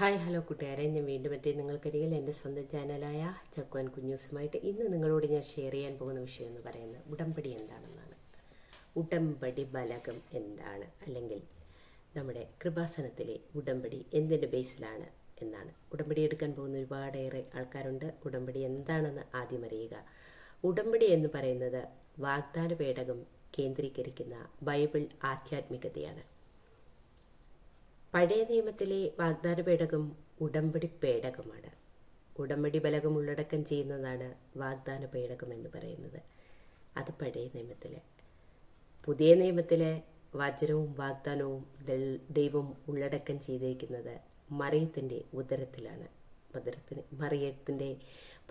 Hi hello കൂട്ടുകാരെ. ഞാൻ വീണ്ടും എത്തി. നിങ്ങൾക്കരികിൽ എന്റെ സ്വന്തം ചാനലായ ചക്കുവാൻ കുഞ്ഞൂസുമായിട്ട് ഇന്ന് നിങ്ങളോട് ഞാൻ ഷെയർ ചെയ്യാൻ പോകുന്ന വിഷയം എന്ന് പറയുന്നത് ഉടമ്പടി എന്താണെന്നാണ്. ഉടമ്പടി ബലകം എന്താണ്? അല്ലെങ്കിൽ നമ്മുടെ കൃപാസനത്തിലെ ഉടമ്പടി എന്തിന്റെ ബേസിലാണ് എന്നാണ്. ഉടമ്പടി എടുക്കാൻ പോകുന്ന ഒരുപാടേറെ ആൾക്കാരുണ്ട്. ഉടമ്പടി എന്താണെന്ന് ആദ്യം അറിയുക. ഉടമ്പടി എന്ന് പറയുന്നത് വാഗ്ദാന പേടകം കേന്ദ്രീകരിക്കുന്ന ബൈബിൾ ആധ്യാത്മികതയാണ്. പഴയ നിയമത്തിലെ വാഗ്ദാന പേടകം ഉടമ്പടി പേടകമാണ്. ഉടമ്പടി ബലകം ഉള്ളടക്കം ചെയ്യുന്നതാണ് വാഗ്ദാന പേടകം എന്ന് പറയുന്നത്. അത് പഴയ നിയമത്തിലെ. പുതിയ നിയമത്തിലെ വചനവും വാഗ്ദാനവും ദൈവം ഉള്ളടക്കം ചെയ്തിരിക്കുന്നത് മറിയത്തിന്റെ ഉദരത്തിലാണ്. ഉദരത്തിന് മറിയത്തിന്റെ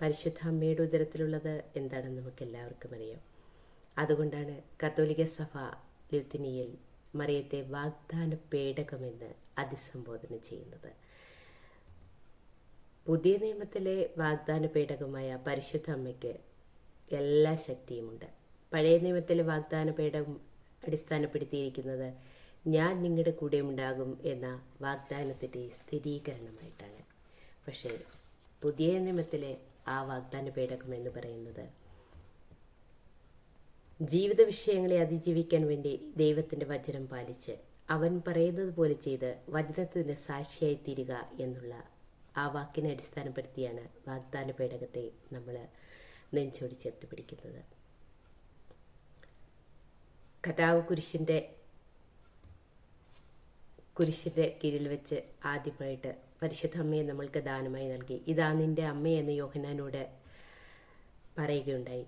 പരിശുദ്ധ അമ്മയുടെ ഉദരത്തിലുള്ളത് എന്താണെന്ന് നമുക്ക് എല്ലാവർക്കും അറിയാം. അതുകൊണ്ടാണ് കത്തോലിക സഭ ലുത്തിനിയിൽ മറിയത്തെ വാഗ്ദാന പേടകമെന്ന് അതിസംബോധന ചെയ്യുന്നത്. പുതിയ നിയമത്തിലെ വാഗ്ദാന പേടകമായ പരിശുദ്ധ അമ്മയ്ക്ക് എല്ലാ ശക്തിയുമുണ്ട്. പഴയ നിയമത്തിലെ വാഗ്ദാന പേടകം അടിസ്ഥാനപ്പെടുത്തിയിരിക്കുന്നത് ഞാൻ നിങ്ങളുടെ കൂടെ ഉണ്ടാകും എന്ന വാഗ്ദാനത്തിന്റെ സ്ഥിരീകരണമായിട്ടാണ്. പക്ഷേ പുതിയ നിയമത്തിലെ ആ വാഗ്ദാന പേടകം എന്ന് പറയുന്നത് ജീവിത വിഷയങ്ങളെ അതിജീവിക്കാൻ വേണ്ടി ദൈവത്തിന്റെ വചനം പാലിച്ച് അവൻ പറയുന്നത് പോലെ ചെയ്ത് വചനത്തിന് സാക്ഷിയായി തീരുക എന്നുള്ള ആ വാക്കിനെ അടിസ്ഥാനപ്പെടുത്തിയാണ് വാഗ്ദാന പേടകത്തെ നമ്മൾ നെഞ്ചോടി ചേർത്ത് പിടിക്കുന്നത്. കഥാവ് കുരിശിന്റെ കുരിശിന്റെ കീഴിൽ വെച്ച് ആദ്യമായിട്ട് പരിശുദ്ധ അമ്മയെ നമ്മൾക്ക് ദാനമായി നൽകി. ഇതാ നിന്റെ അമ്മയെന്ന് യോഹനാനോട് പറയുകയുണ്ടായി.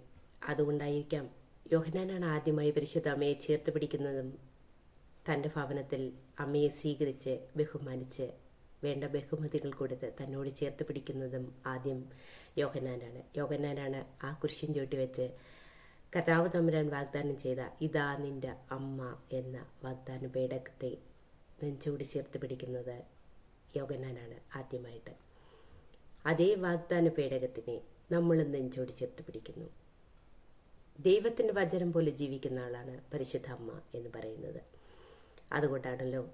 അതുകൊണ്ടായിരിക്കാം യോഹനാനാണ് ആദ്യമായി പരിശുദ്ധ അമ്മയെ ചേർത്ത് പിടിക്കുന്നതും തന്റെ ഭവനത്തിൽ അമ്മയെ സ്വീകരിച്ച് ബഹുമാനിച്ച് വേണ്ട ബഹുമതികൾ കൊടുത്ത് തന്നോട് ചേർത്ത് പിടിക്കുന്നതും ആദ്യം യോഹനാനാണ് യോഹനാനാണ് ആ കുരിശിൻ ചോട്ടി വെച്ച് കർത്താവ് തമ്പുരാൻ വാഗ്ദാനം ചെയ്ത ഇതാ നിന്റെ അമ്മ എന്ന വാഗ്ദാന പേടകത്തെ നെഞ്ചൂടി ചേർത്ത് പിടിക്കുന്നത് യോഗനാനാണ് ആദ്യമായിട്ട്. അതേ വാഗ്ദാന പേടകത്തിനെ നമ്മൾ നെഞ്ചോടി ചേർത്ത് പിടിക്കുന്നു. ദൈവത്തിന്റെ വചനം പോലെ ജീവിക്കുന്ന ആളാണ് പരിശുദ്ധ അമ്മ എന്ന് പറയുന്നത്. അതുകൊണ്ടാണല്ലോ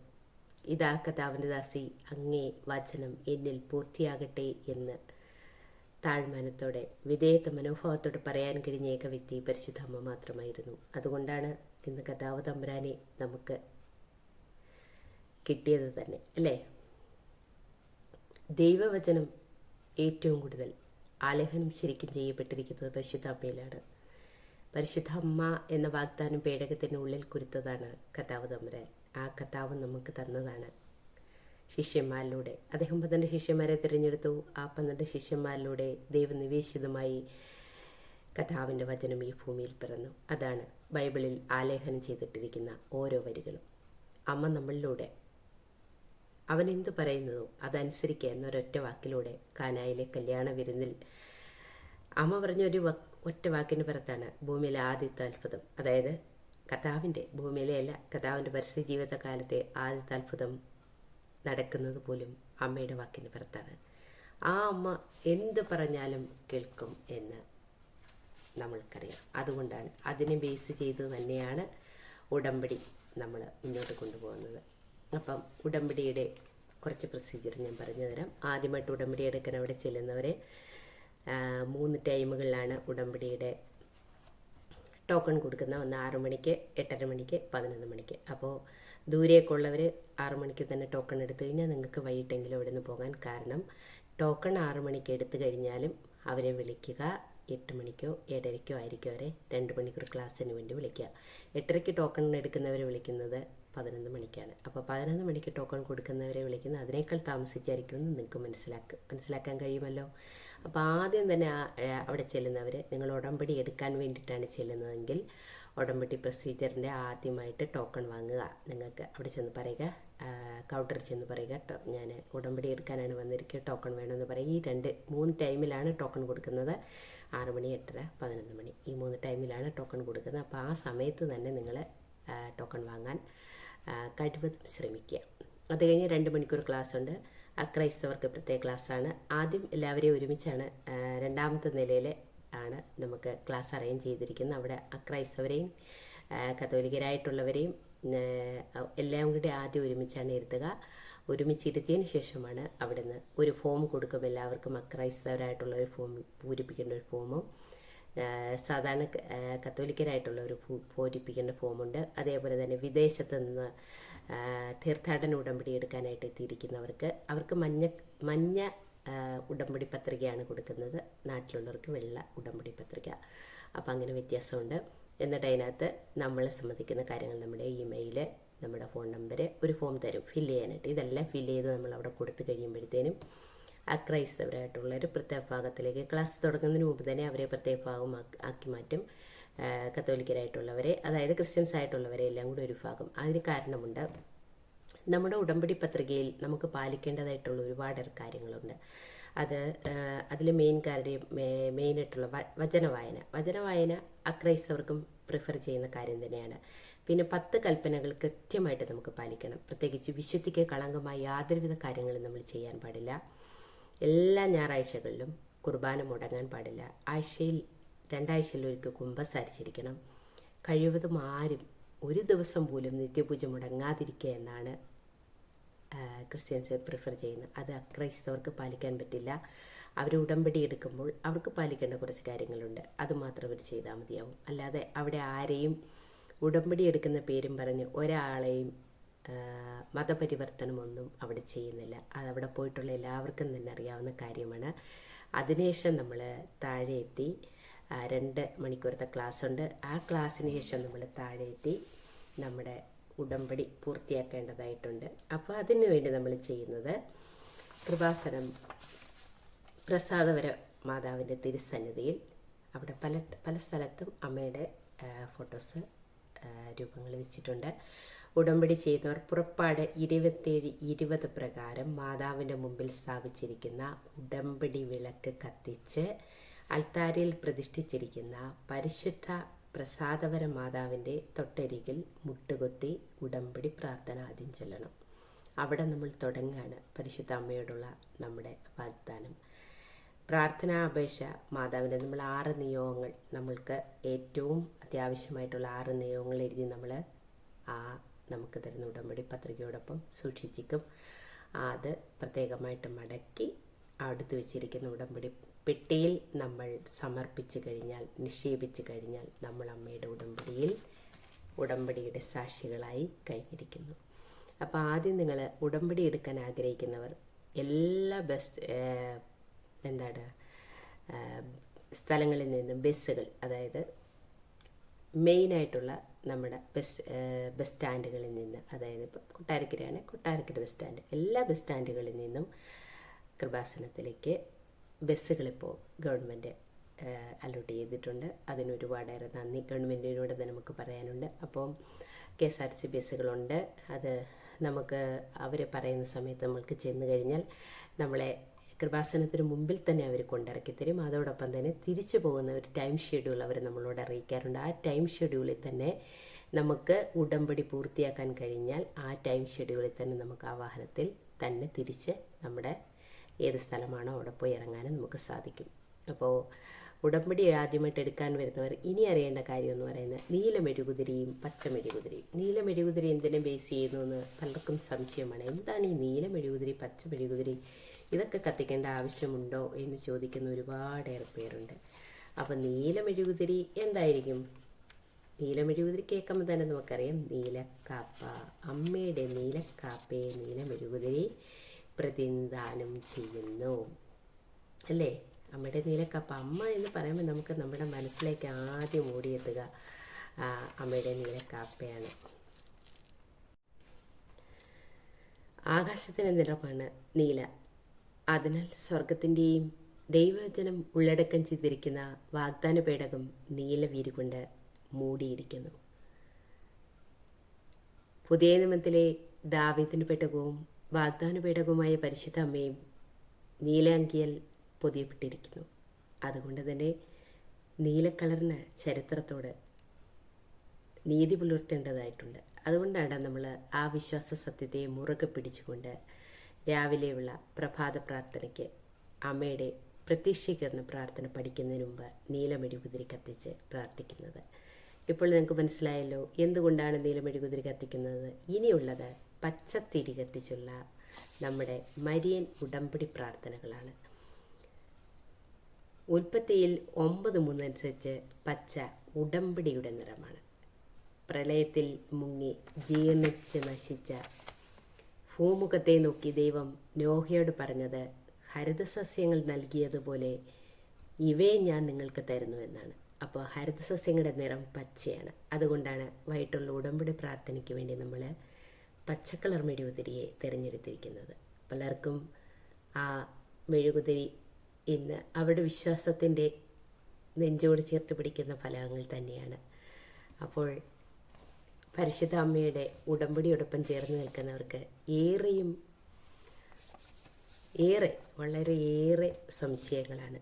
ഇതാ കഥാവിന്റെ ദാസി അങ്ങേ വചനം എന്നിൽ പൂർത്തിയാകട്ടെ എന്ന് താഴ്മാനത്തോടെ വിധേയത്വ മനോഭാവത്തോടെ പറയാൻ കഴിഞ്ഞ ഏക വ്യക്തി പരിശുദ്ധ അമ്മ മാത്രമായിരുന്നു. അതുകൊണ്ടാണ് ഇന്ന് കഥാവ് തമ്പുരാനെ നമുക്ക് കിട്ടിയത് തന്നെ അല്ലേ? ദൈവവചനം ഏറ്റവും കൂടുതൽ ആലേഖനം ശരിക്കും ചെയ്യപ്പെട്ടിരിക്കുന്നത് പരിശുദ്ധ അമ്മയിലാണ്. പരിശുദ്ധ അമ്മ എന്ന വാഗ്ദാനം ഉള്ളിൽ കുരുത്തതാണ് കഥാവ് തമ്പുരാൻ. ആ കഥാവ് നമുക്ക് തന്നതാണ്. ശിഷ്യന്മാരിലൂടെ. അദ്ദേഹം പന്ത്രണ്ട് ശിഷ്യന്മാരെ തിരഞ്ഞെടുത്തു. ആ പന്ത്രണ്ട് ശിഷ്യന്മാരിലൂടെ ദൈവനിവേശിതമായി കഥാവിന്റെ വചനം ഈ ഭൂമിയിൽ പിറന്നു. അതാണ് ബൈബിളിൽ ആലേഖനം ചെയ്തിട്ടിരിക്കുന്ന ഓരോ വരികളും. അമ്മ നമ്മളിലൂടെ. അവൻ എന്തു പറയുന്നതോ അതനുസരിക്കുക എന്നൊരൊറ്റ വാക്കിലൂടെ കാനായിലെ കല്യാണ വിരുന്നിൽ അമ്മ പറഞ്ഞ ഒരു ഒറ്റ വാക്കിന് പുറത്താണ് ഭൂമിയിലെ ആദ്യത്തെ അത്ഭുതം. അതായത് കഥാവിന്റെ ഭൂമിയിലെ അല്ല കഥാവിന്റെ പരസ്യ ജീവിതകാലത്തെ ആദ്യത്തെ അത്ഭുതം നടക്കുന്നത് പോലും അമ്മയുടെ വാക്കിന് പുറത്താണ്. ആ അമ്മ എന്ത് പറഞ്ഞാലും കേൾക്കും എന്ന് നമ്മൾക്കറിയാം. അതുകൊണ്ടാണ് അതിനെ ബേസ് ചെയ്ത് തന്നെയാണ് ഉടമ്പടി നമ്മൾ മുന്നോട്ട് കൊണ്ടുപോകുന്നത്. അപ്പം ഉടമ്പടിയുടെ കുറച്ച് പ്രൊസീജിയർ ഞാൻ പറഞ്ഞു തരാം. ആദ്യമായിട്ട് ഉടമ്പടി എടുക്കാൻ അവിടെ ചെല്ലുന്നവരെ മൂന്ന് ടൈമുകളിലാണ് ഉടമ്പടിയുടെ ടോക്കൺ കൊടുക്കുന്ന. ഒന്ന് ആറു മണിക്ക് എട്ടര മണിക്ക് പതിനൊന്ന് മണിക്ക്. അപ്പോൾ ദൂരേക്കുള്ളവർ ആറു മണിക്ക് തന്നെ ടോക്കൺ എടുത്തു കഴിഞ്ഞാൽ നിങ്ങൾക്ക് വൈകിട്ടെങ്കിലും ഇവിടെ നിന്ന് പോകാൻ കാരണം ടോക്കൺ ആറു മണിക്ക് എടുത്തു കഴിഞ്ഞാലും അവരെ വിളിക്കുക. എട്ട് മണിക്കോ ഏഴരയ്ക്കോ ആയിരിക്കും അവരെ രണ്ട് മണിക്കൂർ ക്ലാസ്സിന് വേണ്ടി വിളിക്കുക. എട്ടരയ്ക്ക് ടോക്കൺ എടുക്കുന്നവരെ വിളിക്കുന്നത് പതിനൊന്ന് മണിക്കാണ്. അപ്പോൾ പതിനൊന്ന് മണിക്ക് ടോക്കൺ കൊടുക്കുന്നവരെ വിളിക്കുന്നത് അതിനേക്കാൾ താമസിച്ചായിരിക്കുമെന്ന് നിങ്ങൾക്ക് മനസ്സിലാക്കുക മനസ്സിലാക്കാൻ കഴിയുമല്ലോ? അപ്പോൾ ആദ്യം തന്നെ അവിടെ ചെല്ലുന്നവർ നിങ്ങൾ ഉടമ്പടി എടുക്കാൻ വേണ്ടിയിട്ടാണ് ചെല്ലുന്നതെങ്കിൽ ഉടമ്പടി പ്രൊസീജിയറിന്റെ ആദ്യമായിട്ട് ടോക്കൺ വാങ്ങുക. നിങ്ങൾക്ക് അവിടെ ചെന്ന് പറയുക കൗണ്ടറിൽ ചെന്ന് പറയുക "ടോ- ഞാൻ ഉടമ്പടി എടുക്കാനാണ് വന്നിരിക്കുക ടോക്കൺ വേണമെന്ന് പറയും. ഈ രണ്ട് മൂന്ന് ടൈമിലാണ് ടോക്കൺ കൊടുക്കുന്നത്. ആറ് മണി എട്ടര പതിനൊന്ന് മണി ഈ മൂന്ന് ടൈമിലാണ് ടോക്കൺ കൊടുക്കുന്നത്. അപ്പോൾ ആ സമയത്ത് തന്നെ നിങ്ങൾ ടോക്കൺ വാങ്ങാൻ കഴിവതും ശ്രമിക്കുക. അത് കഴിഞ്ഞ് രണ്ട് മണിക്കൂർ ക്ലാസ് ഉണ്ട്. അക്രൈസ്തവർക്ക് പ്രത്യേക ക്ലാസ്സാണ്. ആദ്യം എല്ലാവരെയും ഒരുമിച്ചാണ് രണ്ടാമത്തെ നിലയിൽ ആണ് നമുക്ക് ക്ലാസ് അറേഞ്ച് ചെയ്തിരിക്കുന്നത്. അവിടെ അക്രൈസ്തവരെയും കത്തോലിക്കരായിട്ടുള്ളവരെയും എല്ലാം കൂടി ആദ്യം ഒരുമിച്ചാണ് ഇരുത്തുക. ഒരുമിച്ചിരുത്തിയതിന് ശേഷമാണ് അവിടുന്ന് ഒരു ഫോം കൊടുക്കും എല്ലാവർക്കും അക്രൈസ്തവരായിട്ടുള്ള ഒരു ഫോം പൂരിപ്പിക്കേണ്ട ഒരു ഫോമും. സാധാരണ ക- കത്തോലിക്കരായിട്ടുള്ള ഒരു ഫു- പൂരിപ്പിക്കേണ്ട ഫോമുണ്ട്. അതേപോലെ തന്നെ വിദേശത്ത് നിന്ന് തീർത്ഥാടന ഉടമ്പടി എടുക്കാനായിട്ട് എത്തിയിരിക്കുന്നവർക്ക് അവർക്ക് മഞ്ഞ മഞ്ഞ ഉടമ്പടി പത്രികയാണ് കൊടുക്കുന്നത്. നാട്ടിലുള്ളവർക്ക് വെള്ള ഉടമ്പടി പത്രിക. അപ്പം അങ്ങനെ വ്യത്യാസമുണ്ട്. എന്നിട്ട് അതിനകത്ത് നമ്മൾ സംബന്ധിക്കുന്ന കാര്യങ്ങൾ നമ്മുടെ ഇമെയിൽ നമ്മുടെ ഫോൺ നമ്പർ ഒരു ഫോം തരും. ഫില്ല് ചെയ്യാനായിട്ട്. ഇതെല്ലാം ഫില്ല് ചെയ്ത് നമ്മൾ അവിടെ കൊടുത്തു കഴിയുമ്പോഴത്തേനും അക്രൈസ്തവരായിട്ടുള്ള ഒരു പ്രത്യേക ഭാഗത്തിലേക്ക് ക്ലാസ് തുടങ്ങുന്നതിന് മുമ്പ് തന്നെ അവരെ പ്രത്യേക ഭാഗം ആക്കി- മാറ്റും. കത്തോലിക്കരായിട്ടുള്ളവരെ അതായത് ക്രിസ്ത്യൻസ് ആയിട്ടുള്ളവരെ എല്ലാം കൂടി ഒരു ഭാഗം. അതിന് കാരണമുണ്ട് നമ്മുടെ ഉടമ്പടി പത്രികയിൽ നമുക്ക് പാലിക്കേണ്ടതായിട്ടുള്ള ഒരുപാട് കാര്യങ്ങളുണ്ട്. അത് അതിൽ മെയിൻ കാര്യം മെയിനായിട്ടുള്ള വ- വചന വായന വചന വായന അക്രൈസ്തവർക്കും പ്രിഫർ ചെയ്യുന്ന കാര്യം തന്നെയാണ്. പിന്നെ പത്ത് കൽപ്പനകൾ കൃത്യമായിട്ട് നമുക്ക് പാലിക്കണം. പ്രത്യേകിച്ച് വിശുദ്ധിക്ക് കളങ്കമായ യാതൊരുവിധ കാര്യങ്ങളും നമ്മൾ ചെയ്യാൻ പാടില്ല. എല്ലാ ഞായറാഴ്ചകളിലും കുർബാന മുടങ്ങാൻ പാടില്ല. ആഴ്ചയിൽ രണ്ടാഴ്ചയിൽ ഒരിക്കൽ കുമ്പസാരിച്ചിരിക്കണം കഴിവതും ആരും ഒരു ദിവസം പോലും നിത്യപൂജ മുടങ്ങാതിരിക്കുക എന്നാണ് ക്രിസ്ത്യൻസ് പ്രിഫർ ചെയ്യുന്നത്. അത് അക്രൈസ്തവർക്ക് പാലിക്കാൻ പറ്റില്ല. അവർ ഉടമ്പടി എടുക്കുമ്പോൾ അവർക്ക് പാലിക്കേണ്ട കുറച്ച് കാര്യങ്ങളുണ്ട്. അത് മാത്രം അവർ ചെയ്താൽ മതിയാവും. അല്ലാതെ അവിടെ ആരെയും ഉടമ്പടി എടുക്കുന്ന പേരും പറഞ്ഞ് ഒരാളെയും മതപരിവർത്തനമൊന്നും അവിടെ ചെയ്യുന്നില്ല. അത് അവിടെ പോയിട്ടുള്ള എല്ലാവർക്കും തന്നെ അറിയാവുന്ന കാര്യമാണ്. അതിനുശേഷം നമ്മൾ താഴെ എത്തി രണ്ട് മണിക്കൂറത്തെ ക്ലാസ് ഉണ്ട് ആ ക്ലാസ്സിന് ശേഷം നമ്മൾ താഴെ എത്തി നമ്മുടെ ഉടമ്പടി പൂർത്തിയാക്കേണ്ടതായിട്ടുണ്ട്. അപ്പോൾ അതിനു വേണ്ടി നമ്മൾ ചെയ്യുന്നത് കൃപാസനം പ്രസാദവര മാതാവിന്റെ തിരുസന്നിധിയിൽ അവിടെ പല പല സ്ഥലത്തും അമ്മയുടെ ഫോട്ടോസ് രൂപങ്ങൾ വെച്ചിട്ടുണ്ട്. ഉടമ്പടി ചെയ്യുന്നവർ പുറപ്പാട് ഇരുപത്തേഴ് ഇരുപത് പ്രകാരം മാതാവിന്റെ മുമ്പിൽ സ്ഥാപിച്ചിരിക്കുന്ന ഉടമ്പടി വിളക്ക് കത്തിച്ച് അൾത്താരിയിൽ പ്രതിഷ്ഠിച്ചിരിക്കുന്ന പരിശുദ്ധ പ്രസാദവര മാതാവിന്റെ തൊട്ടരികിൽ മുട്ടുകുത്തി ഉടമ്പടി പ്രാർത്ഥന ആദ്യം ചെല്ലണം. അവിടെ നമ്മൾ തുടങ്ങുകയാണ് പരിശുദ്ധ അമ്മയോടുള്ള നമ്മുടെ വാഗ്ദാനം. പ്രാർത്ഥനാ അപേക്ഷ മാതാവിന്റെ നമ്മൾ ആറ് നിയോഗങ്ങൾ നമ്മൾക്ക് ഏറ്റവും അത്യാവശ്യമായിട്ടുള്ള ആറ് നിയോഗങ്ങൾ എഴുതി നമ്മൾ ആ നമുക്ക് തരുന്ന ഉടമ്പടി പത്രികയോടൊപ്പം സൂക്ഷിച്ചിരിക്കും. അത് പ്രത്യേകമായിട്ട് മടക്കി അടുത്ത് വെച്ചിരിക്കുന്ന ഉടമ്പടി പെട്ടിയിൽ നമ്മൾ സമർപ്പിച്ച് കഴിഞ്ഞാൽ നിക്ഷേപിച്ച് കഴിഞ്ഞാൽ നമ്മൾ അമ്മയുടെ ഉടമ്പടിയിൽ ഉടമ്പടിയുടെ സാക്ഷികളായി കഴിഞ്ഞിരിക്കുന്നു. അപ്പോൾ ആദ്യം നിങ്ങൾ ഉടമ്പടി എടുക്കാൻ ആഗ്രഹിക്കുന്നവർ എല്ലാ ബസ് എന്താണ് സ്ഥലങ്ങളിൽ നിന്നും ബസ്സുകൾ അതായത് മെയിനായിട്ടുള്ള നമ്മുടെ ബസ് ബസ് സ്റ്റാൻഡുകളിൽ നിന്ന് അതായത് ഇപ്പോൾ കൊട്ടാരക്കരയാണ് കൊട്ടാരക്കര ബസ് സ്റ്റാൻഡ്. എല്ലാ ബസ് സ്റ്റാൻഡുകളിൽ നിന്നും കൃപാസനത്തിലേക്ക് ബസ്സുകളിപ്പോൾ ഗവൺമെന്റ് അലോട്ട് ചെയ്തിട്ടുണ്ട്. അതിന് ഒരുപാടേറെ നന്ദി. ഗവൺമെന്റിനോട് നമുക്ക് പറയാനുണ്ട്. അപ്പോൾ കെ എസ് ആർ സി ബസ്സുകളുണ്ട്. അത് നമുക്ക് അവർ പറയുന്ന സമയത്ത് നമ്മൾക്ക് ചെന്ന് കഴിഞ്ഞാൽ നമ്മളെ കൃപാസനത്തിന് മുമ്പിൽ തന്നെ അവർ കൊണ്ടിറക്കി തരും. അതോടൊപ്പം തന്നെ തിരിച്ചു പോകുന്ന ഒരു ടൈം ഷെഡ്യൂൾ അവർ നമ്മളോട് അറിയിക്കാറുണ്ട്. ആ ടൈം ഷെഡ്യൂളിൽ തന്നെ നമുക്ക് ഉടമ്പടി പൂർത്തിയാക്കാൻ കഴിഞ്ഞാൽ ആ ടൈം ഷെഡ്യൂളിൽ തന്നെ നമുക്ക് ആ വാഹനത്തിൽ തന്നെ തിരിച്ച് നമ്മുടെ ഏത് സ്ഥലമാണോ അവിടെ പോയി ഇറങ്ങാനും നമുക്ക് സാധിക്കും. അപ്പോൾ ഉടമ്പടി ആദ്യമായിട്ട് എടുക്കാൻ വരുന്നവർ ഇനി അറിയേണ്ട കാര്യം എന്ന് പറയുന്നത് നീലമെഴുകുതിരിയും പച്ചമെഴുകുതിരിയും നീലമെഴുകുതിരി എന്തിനെ ബേസ് ചെയ്യുന്നു എന്ന് പലർക്കും സംശയമാണ്. എന്താണ് ഈ നീലമെഴുകുതിരി പച്ചമെഴുകുതിരി ഇതൊക്കെ കത്തിക്കേണ്ട ആവശ്യമുണ്ടോ എന്ന് ചോദിക്കുന്ന ഒരുപാടേറെ പേരുണ്ട്. അപ്പം നീലമെഴുകുതിരി എന്തായിരിക്കും? നീലമെഴുകുതിരി കേൾക്കുമ്പോൾ തന്നെ നമുക്കറിയാം നീലക്കാപ്പ. അമ്മയുടെ നീലക്കാപ്പയെ നീലമെഴുകുതിരി പ്രതിനിധാനം ചെയ്യുന്നു. അല്ലേ? അമ്മയുടെ നീലക്കാപ്പ. അമ്മ എന്ന് പറയുമ്പോൾ നമുക്ക് നമ്മുടെ മനസ്സിലേക്ക് ആദ്യം ഓടിയെത്തുക അമ്മയുടെ നീലക്കാപ്പയാണ്. ആകാശത്തിന്റെ നിറമാണ് നീല. അതിനാൽ സ്വർഗത്തിന്റെയും ദൈവവചനം ഉള്ളടക്കം ചെയ്തിരിക്കുന്ന വാഗ്ദാന പേടകം നീലവീര് കൊണ്ട് മൂടിയിരിക്കുന്നു. പുതിയ നിയമത്തിലെ ദാവീദിന് പെട്ടകവും വാഗ്ദാന പേടകവുമായ പരിശുദ്ധ അമ്മയും നീലാങ്കിയൽ പൊതിയപ്പെട്ടിരിക്കുന്നു. അതുകൊണ്ട് തന്നെ നീലക്കളറിന് ചരിത്രത്തോട് നീതി പുലർത്തേണ്ടതായിട്ടുണ്ട്. അതുകൊണ്ടാണ് നമ്മൾ ആ വിശ്വാസ സത്യത്തെ മുറുകെ പിടിച്ചുകൊണ്ട് രാവിലെയുള്ള പ്രഭാത പ്രാർത്ഥനയ്ക്ക് അമ്മയുടെ പ്രത്യക്ഷീകരണ പ്രാർത്ഥന പഠിക്കുന്നതിന് മുമ്പ് നീലമെഴുകുതിരി കത്തിച്ച് പ്രാർത്ഥിക്കുന്നത്. ഇപ്പോൾ നിങ്ങൾക്ക് മനസ്സിലായല്ലോ എന്തുകൊണ്ടാണ് നീലമെഴുകുതിരി കത്തിക്കുന്നത്? ഇനിയുള്ളത് പച്ചത്തിരി കത്തിച്ചുള്ള നമ്മുടെ മരിയൻ ഉടമ്പടി പ്രാർത്ഥനകളാണ്. ഉൽപ്പത്തിയിൽ ഒമ്പത് മൂന്നനുസരിച്ച് പച്ച ഉടമ്പടിയുടെ നിറമാണ്. പ്രളയത്തിൽ മുങ്ങി ജീർണിച്ച് നശിച്ച ഭൂമുഖത്തെ നോക്കി ദൈവം നോഹയോട് പറഞ്ഞത് ഹരിതസസ്യങ്ങൾ നൽകിയതുപോലെ ഇവയെ ഞാൻ നിങ്ങൾക്ക് തരുന്നു എന്നാണ് അപ്പോൾ ഹരിതസസ്യങ്ങളുടെ നിറം പച്ചയാണ്. അതുകൊണ്ടാണ് വൈകിട്ടുള്ള ഉടമ്പടി പ്രാർത്ഥനയ്ക്ക് വേണ്ടി നമ്മൾ പച്ചക്കളർ മെഴുകുതിരിയെ തിരഞ്ഞെടുത്തിരിക്കുന്നത്. പലർക്കും ആ മെഴുകുതിരി ഇന്ന് അവരുടെ വിശ്വാസത്തിന്റെ നെഞ്ചോട് ചേർത്ത് പിടിക്കുന്ന ഫലങ്ങൾ തന്നെയാണ്. അപ്പോൾ പരിശുദ്ധ അമ്മയുടെ ഉടമ്പടിയോടൊപ്പം ചേർന്ന് നിൽക്കുന്നവർക്ക് ഏറെയും ഏറെ വളരെ ഏറെ സംശയങ്ങളാണ്.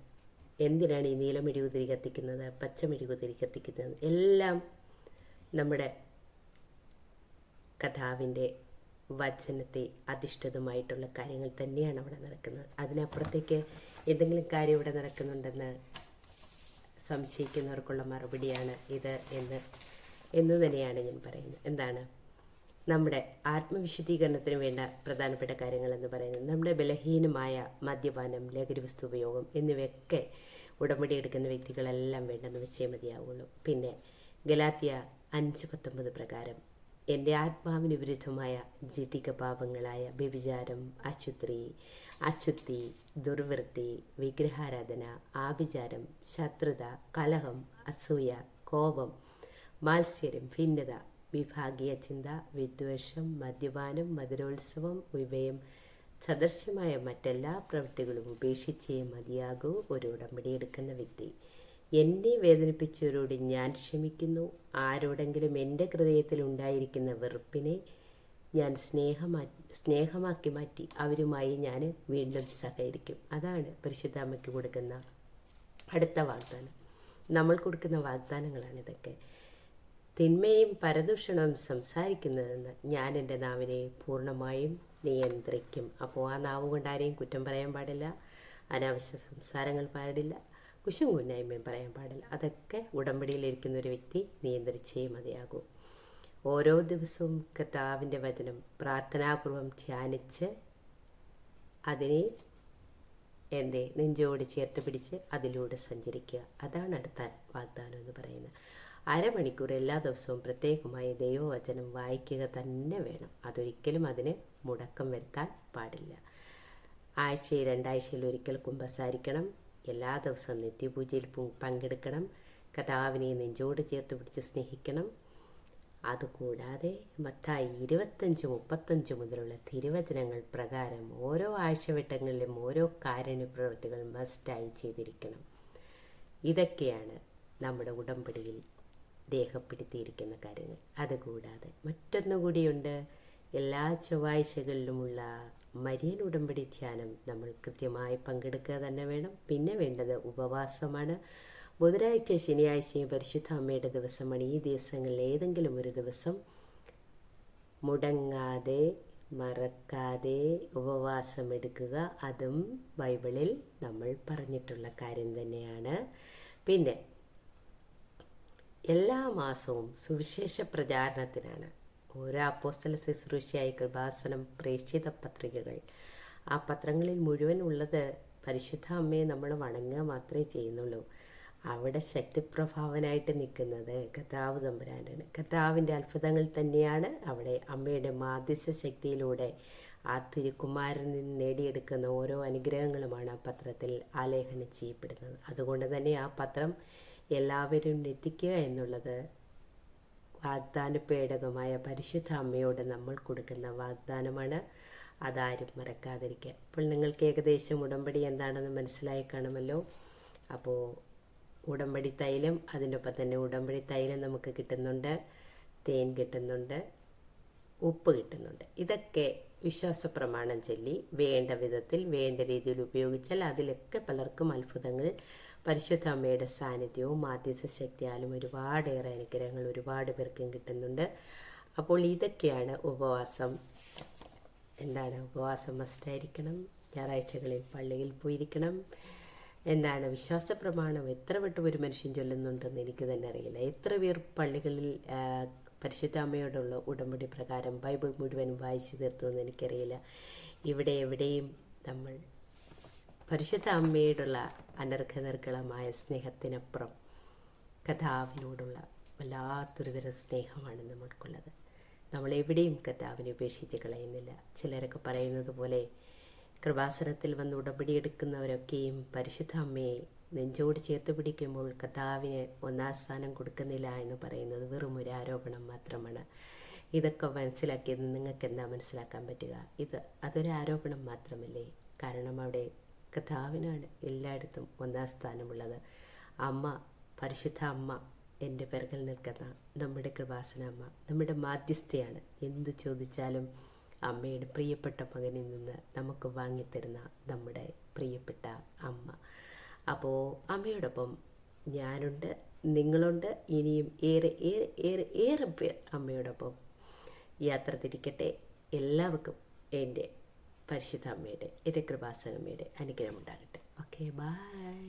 എന്തിനാണ് ഈ നീലമെഴുകുതിരി കത്തിക്കുന്നത് പച്ചമെഴുകുതിരി കത്തിക്കുന്നത്? എല്ലാം നമ്മുടെ കഥാവിന്റെ വചനത്തെ അധിഷ്ഠിതമായിട്ടുള്ള കാര്യങ്ങൾ തന്നെയാണ് അവിടെ നടക്കുന്നത്. അതിനപ്പുറത്തേക്ക് എന്തെങ്കിലും കാര്യം ഇവിടെ നടക്കുന്നുണ്ടെന്ന് സംശയിക്കുന്നവർക്കുള്ള മറുപടിയാണ് ഇത് എന്ന് എന്ന് തന്നെയാണ് ഞാൻ പറയുന്നത്. എന്താണ്? നമ്മുടെ ആത്മവിശുദ്ധീകരണത്തിന് വേണ്ട പ്രധാനപ്പെട്ട കാര്യങ്ങൾ എന്ന് പറയുന്നത് നമ്മുടെ ബലഹീനമായ മദ്യപാനം ലഹരി വസ്തു ഉപയോഗം എന്നിവയൊക്കെ ഉടമ്പടി എടുക്കുന്ന വ്യക്തികളെല്ലാം വേണ്ടെന്ന് വെച്ചേ മതിയാവുള്ളൂ. പിന്നെ ഗലാത്തിയ അഞ്ച് പത്തൊമ്പത് പ്രകാരം എന്റെ ആത്മാവിന് വിരുദ്ധമായ ജഡിക പാപങ്ങളായ വ്യഭിചാരം അശുദ്രി അശുദ്ധി ദുർവൃത്തി വിഗ്രഹാരാധന ആഭിചാരം ശത്രുത കലഹം അസൂയ കോപം മാത്സര്യം ഭിന്നത വിഭാഗീയ ചിന്ത വിദ്വേഷം മദ്യപാനം മധുരോത്സവം ഇവയും സദൃശ്യമായ മറ്റെല്ലാ പ്രവൃത്തികളും ഉപേക്ഷിച്ചേ മതിയാകൂ ഒരു ഉടമ്പടി എടുക്കുന്ന വ്യക്തി. എന്നെ വേദനിപ്പിച്ചവരോട് ഞാൻ ക്ഷമിക്കുന്നു. ആരോടെങ്കിലും എന്റെ ഹൃദയത്തിൽ ഉണ്ടായിരിക്കുന്ന വെറുപ്പിനെ ഞാൻ സ്നേഹമാ സ്നേഹമാക്കി മാറ്റി അവരുമായി ഞാൻ വീണ്ടും സഹകരിക്കും. അതാണ് പരിശുദ്ധാമ്മയ്ക്ക് കൊടുക്കുന്ന അടുത്ത വാഗ്ദാനം. നമ്മൾ കൊടുക്കുന്ന വാഗ്ദാനങ്ങളാണ് ഇതൊക്കെ. തിന്മയും പരദൂഷണവും സംസാരിക്കുന്നതെന്ന് ഞാൻ എന്റെ നാവിനെ പൂർണമായും നിയന്ത്രിക്കും. അപ്പോൾ ആ നാവ് കൊണ്ട് ആരെയും കുറ്റം പറയാൻ പാടില്ല അനാവശ്യ സംസാരങ്ങൾ പാടില്ല കുശും കുന്നായ്മയും പറയാൻ പാടില്ല. അതൊക്കെ ഉടമ്പടിയിലിരിക്കുന്ന ഒരു വ്യക്തി നിയന്ത്രിച്ചേ മതിയാകൂ. ഓരോ ദിവസവും കർത്താവിന്റെ വചനം പ്രാർത്ഥനാപൂർവം ധ്യാനിച്ച് അതിനെ എന്തേ നെഞ്ചോട് ചേർത്ത് പിടിച്ച് അതിലൂടെ സഞ്ചരിക്കുക. അതാണ് അടുത്ത വാഗ്ദാനം എന്ന് പറയുന്നത്. അരമണിക്കൂർ എല്ലാ ദിവസവും പ്രത്യേകമായി ദൈവവചനം വായിക്കുക തന്നെ വേണം. അതൊരിക്കലും അതിന് മുടക്കം വരുത്താൻ പാടില്ല. ആഴ്ചയിൽ രണ്ടാഴ്ചയിൽ ഒരിക്കൽ കുമ്പസാരിക്കണം. എല്ലാ ദിവസവും നിത്യപൂജയിൽ പങ്കെടുക്കണം. കഥാവിനെ നെഞ്ചോട് ചേർത്ത് പിടിച്ച് സ്നേഹിക്കണം. അതുകൂടാതെ മത്തായി ഇരുപത്തഞ്ച് മുപ്പത്തഞ്ച് മുതലുള്ള തിരുവചനങ്ങൾ പ്രകാരം ഓരോ ആഴ്ചവട്ടങ്ങളിലും ഓരോ കാരുണ്യ പ്രവൃത്തികൾ മസ്റ്റായി ചെയ്തിരിക്കണം. ഇതൊക്കെയാണ് നമ്മുടെ ഉടമ്പടിയിൽ രേഖപ്പെടുത്തിയിരിക്കുന്ന കാര്യങ്ങൾ. അതുകൂടാതെ മറ്റൊന്നുകൂടിയുണ്ട്. എല്ലാ ചൊവ്വാഴ്ചകളിലുമുള്ള മരിയൻ ഉടമ്പടി ധ്യാനം നമ്മൾ കൃത്യമായി പങ്കെടുക്കുക തന്നെ വേണം. പിന്നെ വേണ്ടത് ഉപവാസമാണ്. ബുധനാഴ്ച ശനിയാഴ്ചയും പരിശുദ്ധ അമ്മയുടെ ദിവസമാണ്. ഈ ദിവസങ്ങളിൽ ഏതെങ്കിലും ഒരു ദിവസം മുടങ്ങാതെ മറക്കാതെ ഉപവാസം എടുക്കുക. അതും ബൈബിളിൽ നമ്മൾ പറഞ്ഞിട്ടുള്ള കാര്യം തന്നെയാണ്. പിന്നെ എല്ലാ മാസവും സുവിശേഷ പ്രചാരണത്തിനാണ്. ഓരോ അപ്പോസ്തല ശുശ്രൂഷയായി കൃപാസനം പ്രേക്ഷിത പത്രികകൾ. ആ പത്രങ്ങളിൽ മുഴുവൻ ഉള്ളത് പരിശുദ്ധ അമ്മയെ നമ്മൾ വണങ്ങുക മാത്രമേ ചെയ്യുന്നുള്ളൂ. അവിടെ ശക്തിപ്രഭാവനായിട്ട് നിൽക്കുന്നത് കർത്താവ് തമ്പുരാനാണ്. കർത്താവിന്റെ അത്ഭുതങ്ങൾ തന്നെയാണ് അവിടെ അമ്മയുടെ മാധ്യസ്ഥ ശക്തിയിലൂടെ ആ തിരുക്കുമാരിൽ നിന്ന് നേടിയെടുക്കുന്ന ഓരോ അനുഗ്രഹങ്ങളുമാണ് ആ പത്രത്തിൽ ആലേഖനം ചെയ്യപ്പെടുന്നത്. അതുകൊണ്ട് തന്നെ ആ പത്രം എല്ലാവരും എത്തിക്കുക എന്നുള്ളത് വാഗ്ദാന പേടകമായ പരിശുദ്ധ അമ്മയോട് നമ്മൾ കൊടുക്കുന്ന വാഗ്ദാനമാണ്. അതാരും മറക്കാതിരിക്കുക. അപ്പോൾ നിങ്ങൾക്ക് ഏകദേശം ഉടമ്പടി എന്താണെന്ന് മനസ്സിലായി കാണുമല്ലോ. അപ്പോൾ ഉടമ്പടി തൈലം അതിന്റെ ഒപ്പം തന്നെ ഉടമ്പടി തൈലം നമുക്ക് കിട്ടുന്നുണ്ട്. തേൻ കിട്ടുന്നുണ്ട്. ഉപ്പ് കിട്ടുന്നുണ്ട്. ഇതൊക്കെ വിശ്വാസ പ്രമാണം ചൊല്ലി വേണ്ട വിധത്തിൽ വേണ്ട രീതിയിൽ ഉപയോഗിച്ചാൽ അതിലൊക്കെ പലർക്കും അത്ഭുതങ്ങൾ പരിശുദ്ധ അമ്മയുടെ സാന്നിധ്യവും മാധ്യസ്ഥ ശക്തിയാലും ഒരുപാടേറെ അനുഗ്രഹങ്ങൾ ഒരുപാട് പേർക്കും കിട്ടുന്നുണ്ട്. അപ്പോൾ ഇതൊക്കെയാണ് ഉപവാസം. എന്താണ് ഉപവാസം മസ്റ്റായിരിക്കണം? ഞായറാഴ്ചകളിൽ പള്ളിയിൽ പോയിരിക്കണം. എന്താണ് വിശ്വാസ പ്രമാണം? എത്ര വട്ടം ഒരു മനുഷ്യൻ ചൊല്ലുന്നുണ്ടെന്ന് എനിക്ക് തന്നെ അറിയില്ല. എത്ര പേർ പള്ളികളിൽ പരിശുദ്ധ അമ്മയോടുള്ള ഉടമ്പടി പ്രകാരം ബൈബിൾ മുഴുവനും വായിച്ചു തീർത്തു എന്ന് എനിക്കറിയില്ല. ഇവിടെ എവിടെയും നമ്മൾ പരിശുദ്ധ അമ്മയോടുള്ള അനർഘനിർഗളമായ സ്നേഹത്തിനപ്പുറം കഥാവിനോടുള്ള വല്ലാത്തൊരു തരം സ്നേഹമാണ് നമ്മൾക്കുള്ളത്. നമ്മൾ എവിടെയും കഥാവിനെ ഉപേക്ഷിച്ച് കളയുന്നില്ല. ചിലരൊക്കെ പറയുന്നത് പോലെ കൃപാസനത്തിൽ വന്ന് ഉടമ്പടി എടുക്കുന്നവരൊക്കെയും പരിശുദ്ധ അമ്മയെ നെഞ്ചോട് ചേർത്ത് പിടിക്കുമ്പോൾ കഥാവിന് ഒന്നാം സ്ഥാനം കൊടുക്കുന്നില്ല എന്ന് പറയുന്നത് വെറും ഒരു ആരോപണം മാത്രമാണ്. ഇതൊക്കെ മനസ്സിലാക്കിയത് നിങ്ങൾക്ക് എന്താ മനസ്സിലാക്കാൻ പറ്റുക? ഇത് അതൊരു ആരോപണം മാത്രമല്ലേ? കാരണം അവിടെ കഥാവിനാണ് എല്ലായിടത്തും ഒന്നാം സ്ഥാനമുള്ളത്. അമ്മ പരിശുദ്ധ അമ്മ എന്റെ പിറകിൽ നിൽക്കുന്ന നമ്മുടെ കൃപാസന അമ്മ നമ്മുടെ മാധ്യസ്ഥയാണ്. എന്തു ചോദിച്ചാലും അമ്മയുടെ പ്രിയപ്പെട്ട മകനിൽ നിന്ന് നമുക്ക് വാങ്ങിത്തരുന്ന നമ്മുടെ പ്രിയപ്പെട്ട അമ്മ. അപ്പോൾ അമ്മയോടൊപ്പം ഞാനുണ്ട് നിങ്ങളുണ്ട് ഇനിയും ഏറെ ഏറെ ഏറെ ഏറെ പേർ അമ്മയോടൊപ്പം യാത്ര തിരിക്കട്ടെ. എല്ലാവർക്കും എന്റെ പരിശുദ്ധ അമ്മയുടെ എന്റെ കൃപാസനമ്മയുടെ അനുഗ്രഹം ഉണ്ടാകട്ടെ ഓക്കെ ബായ്